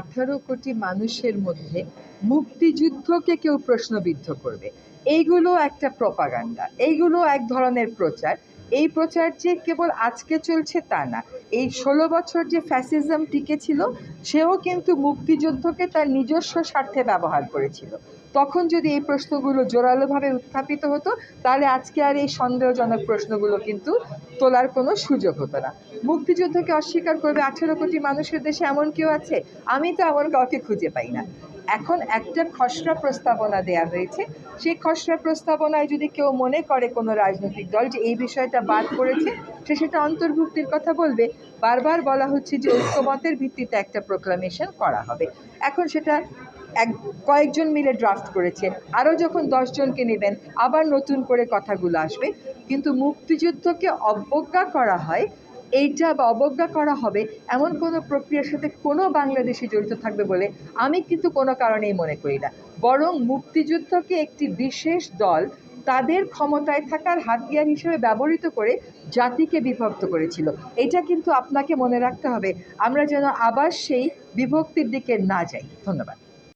আঠারো কোটি মানুষের মধ্যে মুক্তিযুদ্ধকে কেউ প্রশ্নবিদ্ধ করবে। এইগুলো একটা প্রপাগান্ডা এইগুলো এক ধরনের প্রচার। এই প্রচার যে কেবল আজকে চলছে তা না, এই ষোলো বছর যে ফ্যাসিজম টিকে ছিল, সেও কিন্তু মুক্তিযুদ্ধকে তার নিজস্ব স্বার্থে ব্যবহার করেছিল। তখন যদি এই প্রশ্নগুলো জোরালোভাবে উত্থাপিত হতো, তাহলে আজকে আর এই সন্দেহজনক প্রশ্নগুলো কিন্তু তোলার কোনো সুযোগ হতো না। মুক্তিযুদ্ধকে অস্বীকার করবে আঠেরো কোটি মানুষের দেশে এমন কেউ আছে? আমি তো এমন কাউকে খুঁজে পাই না। এখন একটা খসড়া প্রস্তাবনা দেয়া হয়েছে। সেই খসড়া প্রস্তাবনায় যদি কেউ মনে করে কোনো রাজনৈতিক দল যে এই বিষয়টা বাদ করেছে সে সেটা অন্তর্ভুক্তির কথা বলবে। বারবার বলা হচ্ছে যে ঐক্যমতের ভিত্তিতে একটা প্রোক্লামেশন করা হবে। এখন সেটা এক, কয়েকজন মিলে ড্রাফট করেছে। আরও যখন দশজনকে নেবেন, আবার নতুন করে কথাগুলো আসবে। কিন্তু মুক্তিযুদ্ধকে অবজ্ঞা করা হয়, এইটা বা অবজ্ঞা করা হবে এমন কোনো প্রক্রিয়ার সাথে কোনো বাংলাদেশি জড়িত থাকবে বলে আমি কিন্তু কোনো কারণেই মনে করি না। বরং মুক্তিযুদ্ধকে একটি বিশেষ দল তাদের ক্ষমতায় থাকার হাতিয়ার হিসেবে ব্যবহৃত করে জাতিকে বিভক্ত করেছিল। এটা কিন্তু আপনাকে মনে রাখতে হবে, আমরা যেন আবার সেই বিভক্তির দিকে না যাই। ধন্যবাদ।